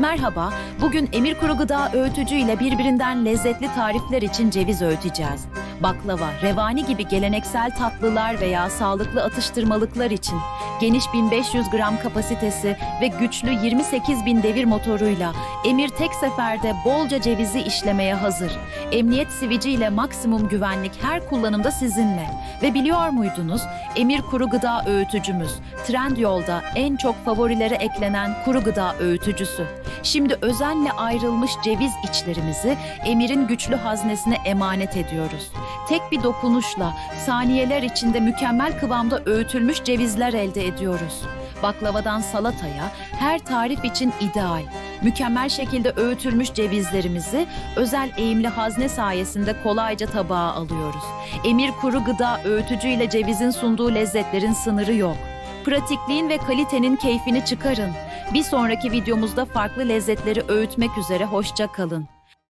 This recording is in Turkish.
Merhaba, bugün Emir Kuru Gıda öğütücü ile birbirinden lezzetli tarifler için ceviz öğüteceğiz. Baklava, revani gibi geleneksel tatlılar veya sağlıklı atıştırmalıklar için geniş 1500 gram kapasitesi ve güçlü 28 bin devir motoruyla Emir tek seferde bolca cevizi işlemeye hazır. Emniyet sivici ile maksimum güvenlik her kullanımda sizinle. Ve biliyor muydunuz? Emir Kuru Gıda öğütücümüz. Trendyol'da en çok favorilere eklenen kuru gıda öğütücüsü. Şimdi özenle ayrılmış ceviz içlerimizi Emir'in güçlü haznesine emanet ediyoruz. Tek bir dokunuşla saniyeler içinde mükemmel kıvamda öğütülmüş cevizler elde ediyoruz. Baklavadan salataya her tarif için ideal. Mükemmel şekilde öğütülmüş cevizlerimizi özel eğimli hazne sayesinde kolayca tabağa alıyoruz. Emir kuru gıda öğütücü ile cevizin sunduğu lezzetlerin sınırı yok. Pratikliğin ve kalitenin keyfini çıkarın. Bir sonraki videomuzda farklı lezzetleri öğütmek üzere hoşça kalın.